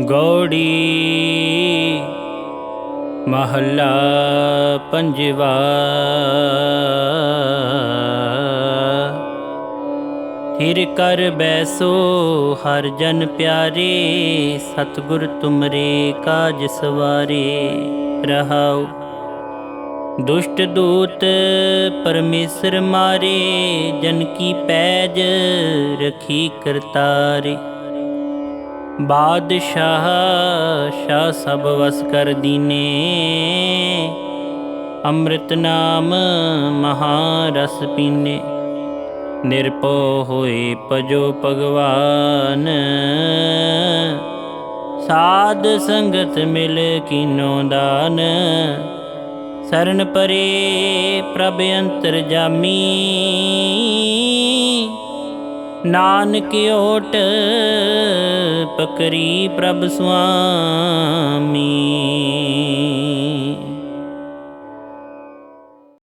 ਗੌੜੀ ਮਹੱਲਾ ਪੰਜਵਾ। ਥਿਰ ਕਰ ਬੈਸੋ ਹਰ ਜਨ ਪਿਆਰੇ, ਸਤਿਗੁਰ ਤੁਮਰੇ ਕਾਜ ਸਵਾਰੇ ਰਹਾਉ ਦੁਸ਼ਟ ਦੂਤ ਪਰਮੇਸ਼ਰ ਮਾਰੇ, ਜਨ ਕੀ ਪੈਜ ਰਖੀ ਕਰਤਾਰੇ। ਬਾਦਸ਼ਾਹ, ਸ਼ਾਹ ਸਭ ਵਸ ਕਰ ਦੀਨੇ। ਅੰਮ੍ਰਿਤ ਨਾਮ ਮਹਾਰਸ ਪੀਨੇ। ਨਿਰਪੋ ਹੋਏ ਪਜੋ ਭਗਵਾਨ। ਸਾਧ ਸੰਗਤ ਮਿਲ ਕੀਨੋ ਦਾਨ। ਸਰਨ ਪਰੇ ਪ੍ਰਭ ਅੰਤਰ ਜਾਮੀ। ਨਾਨਕ ਓਟ ਪਕਰੀ ਪ੍ਰਭ ਸੁਆਮੀ।